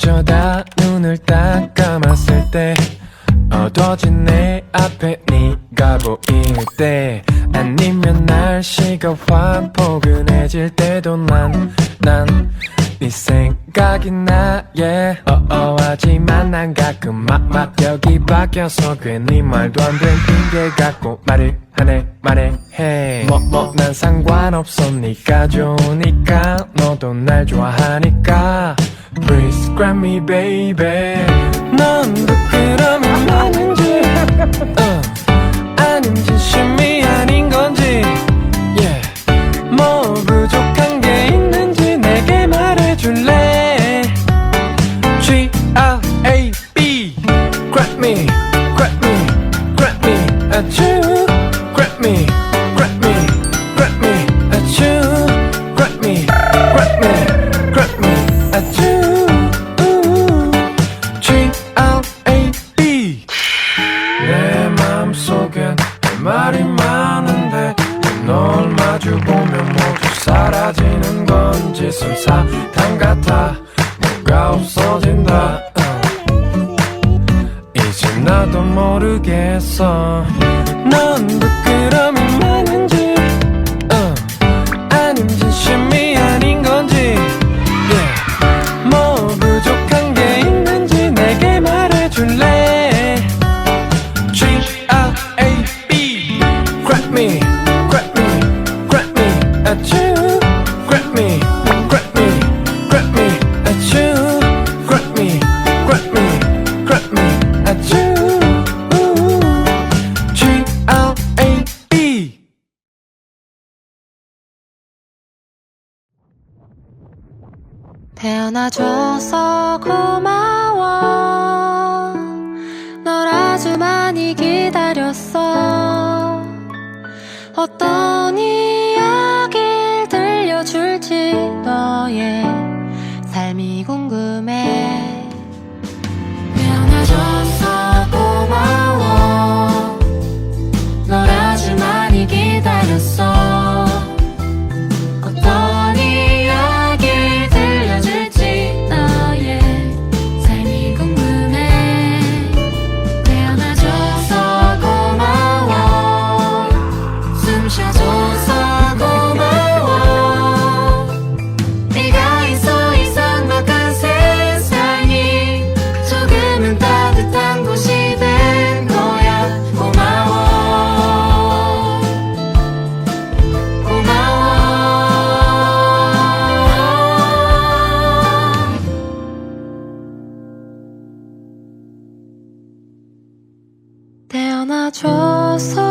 어쩌다 눈을 딱 감았을 때 어두워진 내 앞에 네가 보일 때 아니면 날씨가 확 포근해질 때도 난 난 네 생각이 나 yeah. 어어하지만 난 가끔 막막 여기 바뀌어서 괜히 말도 안 되는 핑계 갖고 말을 하네 말해. 해 뭐뭐. 난 상관없어. 네가 좋으니까 너도 날 좋아하니까 Please grab me baby 넌 부끄러움이 많은지 어, 아닌 진심이 아닌 건지. 뭐 부족한 게 있는지 내게 말해줄래 G R A B Grab me, grab me, grab me you 말이 많은데 널 마주보면 모두 사라지는 건지 솜사탕 같아. 뭐가 없어진다. 어. 이제 나도 모르겠어. 넌 부끄러움 at you Grab me, grab me, grab me at you Grab me, grab me, grab me at you G R A B 태어나줘서 고마워 너의 태어나줘서